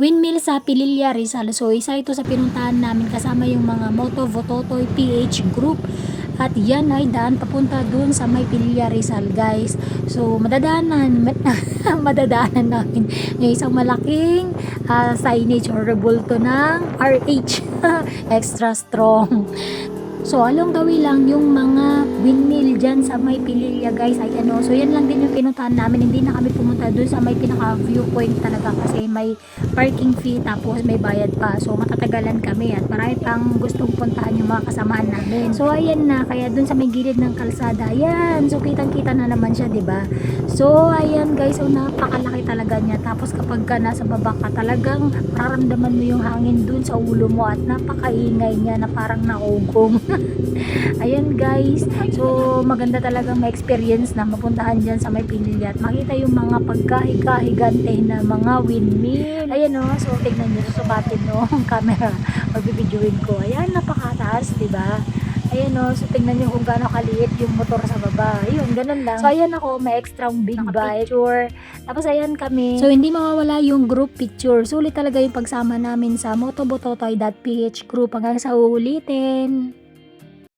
windmill sa Pililla Rizal. So isa ito sa pinuntahan namin kasama yung mga Moto Vototoy PH group. At yan ay daan papunta dun sa may Pililla Rizal guys. So madadaanan, madadaanan namin yung isang malaking ah, signage or rebulto ng RH extra strong. So, along the lang yung mga windmill dyan sa may Pililla guys ay ano. So, yan lang din yung pinuntahan namin. Hindi na kami pumunta dun sa may pinaka viewpoint talaga kasi may parking fee tapos may bayad pa. So, matatagalan kami at marami pang gustong puntahan yung mga kasamaan namin. So, ayan na. Kaya dun sa may gilid ng kalsada. Ayan. So, kitang-kita na naman siya, ba So, ayan guys. So, napakalaki talaga niya. Tapos, kapag ka nasa baba ka, talagang mararamdaman mo yung hangin dun sa ulo mo at napakaingay niya na parang naugong. Ayan guys. So maganda talagang ma-experience na mapuntahan dyan sa may Pinili at makita yung mga pagkahigahigante na mga windmill. Ayan o. so tignan nyo. Susukatin no ang camera. Magbibidyoin ko. Ayan napakataas. 'di ba? Ayan o, so tingnan nyo kung gaano kaliit yung motor sa baba. Ayun, ganun lang. So ayan ako, may extra big bike. Picture. Tapos ayan kami. So hindi mawawala yung group picture. Sulit talaga yung pagsama namin sa motobototoy.ph group hanggang sa uulitin.